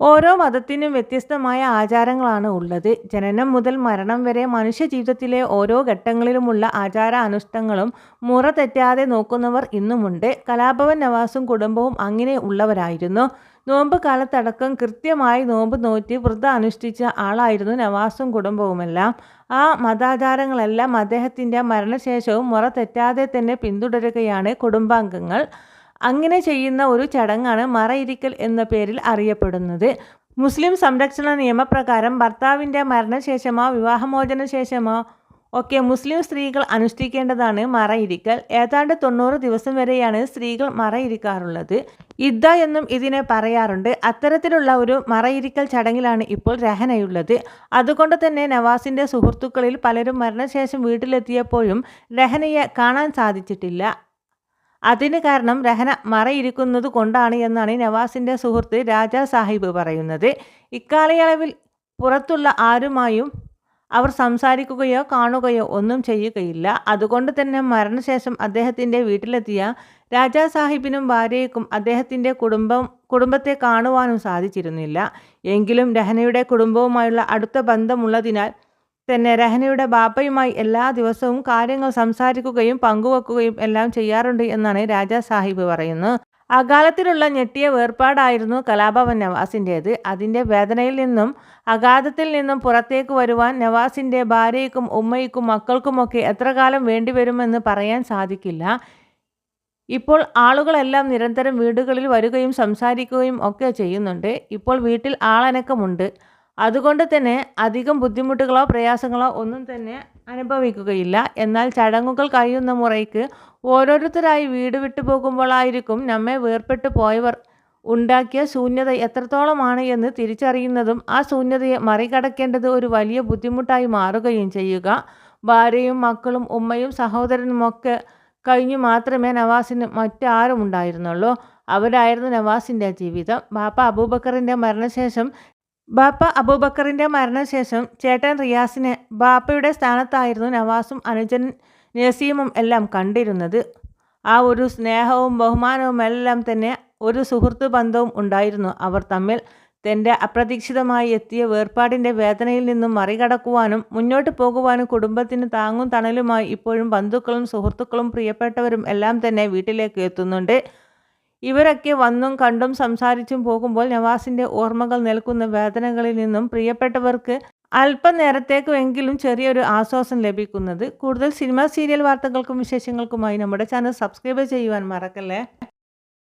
ഓരോ മതത്തിനും വ്യത്യസ്തമായ ആചാരങ്ങളാണ് ഉള്ളത്. ജനനം മുതൽ മരണം വരെ മനുഷ്യ ജീവിതത്തിലെ ഓരോ ഘട്ടങ്ങളിലുമുള്ള ആചാര അനുഷ്ഠങ്ങളും മുറ തെറ്റാതെ നോക്കുന്നവർ ഇന്നുമുണ്ട്. കലാഭവൻ നവാസും കുടുംബവും അങ്ങനെ ഉള്ളവരായിരുന്നു. നോമ്പ് കാലത്തടക്കം കൃത്യമായി നോമ്പ് നോറ്റി വ്രതം അനുഷ്ഠിച്ച ആളായിരുന്നു നവാസും കുടുംബവുമെല്ലാം. ആ മതാചാരങ്ങളെല്ലാം അദ്ദേഹത്തിന്റെ മരണശേഷവും മുറ തെറ്റാതെ തന്നെ പിന്തുടരുകയാണ് കുടുംബാംഗങ്ങൾ. അങ്ങനെ ചെയ്യുന്ന ഒരു ചടങ്ങാണ് മറയിരിക്കൽ എന്ന പേരിൽ അറിയപ്പെടുന്നത്. മുസ്ലിം സംരക്ഷണ നിയമപ്രകാരം ഭർത്താവിന്റെ മരണശേഷമോ വിവാഹമോചന ശേഷമോ ഒക്കെ മുസ്ലിം സ്ത്രീകൾ അനുഷ്ഠിക്കേണ്ടതാണ് മറയിരിക്കൽ. ഏതാണ്ട് തൊണ്ണൂറ് ദിവസം വരെയാണ് സ്ത്രീകൾ മറയിരിക്കാറുള്ളത്. ഇദ്ദ എന്നും ഇതിനെ പറയാറുണ്ട്. അത്തരത്തിലുള്ള ഒരു മറയിരിക്കൽ ചടങ്ങിലാണ് ഇപ്പോൾ രഹനയുള്ളത്. അതുകൊണ്ട് തന്നെ നവാസിന്റെ സുഹൃത്തുക്കളിൽ പലരും മരണശേഷം വീട്ടിലെത്തിയപ്പോഴും രഹനയെ കാണാൻ സാധിച്ചിട്ടില്ല. അതിന് കാരണം രഹന മറയിരിക്കുന്നത് കൊണ്ടാണ് എന്നാണ് നവാസിന്റെ സുഹൃത്ത് രാജാ സാഹിബ് പറയുന്നത്. ഇക്കാലയളവിൽ പുറത്തുള്ള ആരുമായും അവർ സംസാരിക്കുകയോ കാണുകയോ ഒന്നും ചെയ്യുകയില്ല. അതുകൊണ്ട് തന്നെ മരണശേഷം അദ്ദേഹത്തിന്റെ വീട്ടിലെത്തിയ രാജാ സാഹിബിനും ഭാര്യയ്ക്കും അദ്ദേഹത്തിന്റെ കുടുംബം കുടുംബത്തെ കാണുവാനും സാധിച്ചിരുന്നില്ല. എങ്കിലും രഹനയുടെ കുടുംബവുമായുള്ള അടുത്ത ബന്ധമുള്ളതിനാൽ തന്നെ രഹനയുടെ ബാപ്പയുമായി എല്ലാ ദിവസവും കാര്യങ്ങൾ സംസാരിക്കുകയും പങ്കുവെക്കുകയും എല്ലാം ചെയ്യാറുണ്ട് എന്നാണ് രാജാ സാഹിബ് പറയുന്നത്. അകാലത്തിലുള്ള ഞെട്ടിയ വേർപാടായിരുന്നു കലാഭവൻ നവാസിന്റേത്. അതിന്റെ വേദനയിൽ നിന്നും അഗാധത്തിൽ നിന്നും പുറത്തേക്ക് വരുവാൻ നവാസിന്റെ ഭാര്യയ്ക്കും ഉമ്മയ്ക്കും മക്കൾക്കുമൊക്കെ എത്ര കാലം വേണ്ടിവരുമെന്ന് പറയാൻ സാധിക്കില്ല. ഇപ്പോൾ ആളുകളെല്ലാം നിരന്തരം വീടുകളിൽ വരികയും സംസാരിക്കുകയും ഒക്കെ ചെയ്യുന്നുണ്ട്. ഇപ്പോൾ വീട്ടിൽ ആളനക്കമുണ്ട്. അതുകൊണ്ട് തന്നെ അധികം ബുദ്ധിമുട്ടുകളോ പ്രയാസങ്ങളോ ഒന്നും തന്നെ അനുഭവിക്കുകയില്ല. എന്നാൽ ചടങ്ങുകൾ കഴിയുന്ന മുറയ്ക്ക് ഓരോരുത്തരായി വീട് വിട്ടു പോകുമ്പോഴായിരിക്കും നമ്മെ വേർപെട്ടു പോയവർ. ഉണ്ടാക്കിയ ശൂന്യത എത്രത്തോളമാണ് എന്ന് തിരിച്ചറിയുന്നതും ആ ശൂന്യതയെ മറികടക്കേണ്ടത് ഒരു വലിയ ബുദ്ധിമുട്ടായി മാറുകയും ചെയ്യുക. ഭാര്യയും മക്കളും ഉമ്മയും സഹോദരനുമൊക്കെ കഴിഞ്ഞു മാത്രമേ നവാസിന് മറ്റാരും ഉണ്ടായിരുന്നുള്ളൂ. അവരായിരുന്നു നവാസിന്റെ ജീവിതം. ബാപ്പ അബൂബക്കറിന്റെ മരണശേഷം ബാപ്പ അബൂബക്കറിന്റെ മരണശേഷം ചേട്ടൻ റിയാസിനെ ബാപ്പയുടെ സ്ഥാനത്തായിരുന്നു നവാസും അനുജൻ നസീമും എല്ലാം കണ്ടിരുന്നത്. ആ ഒരു സ്നേഹവും ബഹുമാനവും എല്ലാം തന്നെ ഒരു സുഹൃത്ത് ബന്ധവും ഉണ്ടായിരുന്നു. അവർ തമ്മിൽ തന്റെ അപ്രതീക്ഷിതമായി എത്തിയ വേർപാടിന്റെ വേദനയിൽ നിന്നും മറികടക്കുവാനും മുന്നോട്ട് പോകുവാനും കുടുംബത്തിന് താങ്ങും തണലുമായി ഇപ്പോഴും ബന്ധുക്കളും സുഹൃത്തുക്കളും പ്രിയപ്പെട്ടവരും എല്ലാം തന്നെ വീട്ടിലേക്ക് എത്തുന്നുണ്ട്. ഇവരൊക്കെ വന്നും കണ്ടും സംസാരിച്ചും പോകുമ്പോൾ നവാസിന്റെ ഓർമ്മകൾ നിൽക്കുന്ന വേദനകളിൽ നിന്നും പ്രിയപ്പെട്ടവർക്ക് അല്പനേരത്തേക്കുമെങ്കിലും ചെറിയൊരു ആശ്വാസം ലഭിക്കുന്നത്. കൂടുതൽ സിനിമ സീരിയൽ വാർത്തകൾക്കും വിശേഷങ്ങൾക്കുമായി നമ്മുടെ ചാനൽ സബ്സ്ക്രൈബ് ചെയ്യുവാൻ മറക്കല്ലേ?